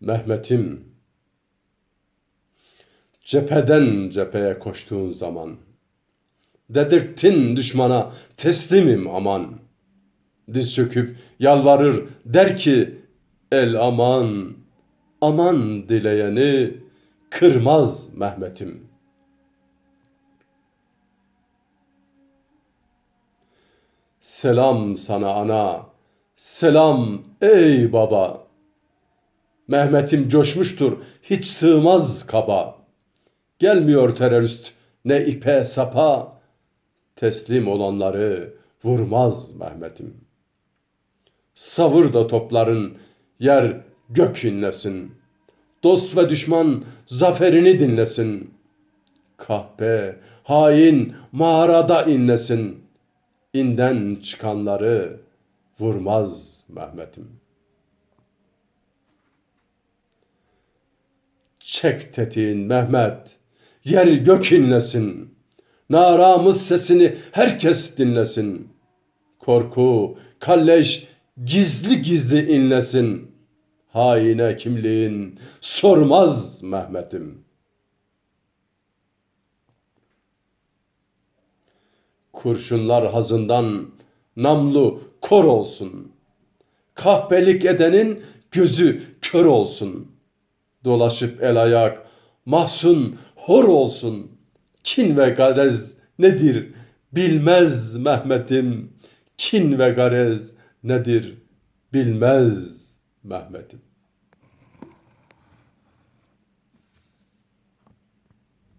Mehmet'im, cepheden cepheye koştuğun zaman, dedirttin düşmana teslimim aman. Diz çöküp yalvarır der ki el aman, aman dileyeni kırmaz Mehmet'im. Selam sana ana, selam ey baba. Mehmet'im coşmuştur, hiç sığmaz kaba. Gelmiyor terörist ne ipe sapa, teslim olanları vurmaz Mehmet'im. Savur da topların yer gök inlesin. Dost ve düşman zaferini dinlesin. Kahpe, hain mağarada inlesin. İnden çıkanları vurmaz Mehmet'im. Çek tetiğin Mehmet, yer gök inlesin. Naramız sesini herkes dinlesin. Korku, kalleş gizli gizli inlesin. Haine kimliğin sormaz Mehmet'im. Kurşunlar hazından namlu kor olsun. Kahpelik edenin gözü kör olsun. Dolaşıp el ayak mahzun hor olsun. Kin ve garez nedir bilmez Mehmet'im. Kin ve garez nedir bilmez Mehmet'im.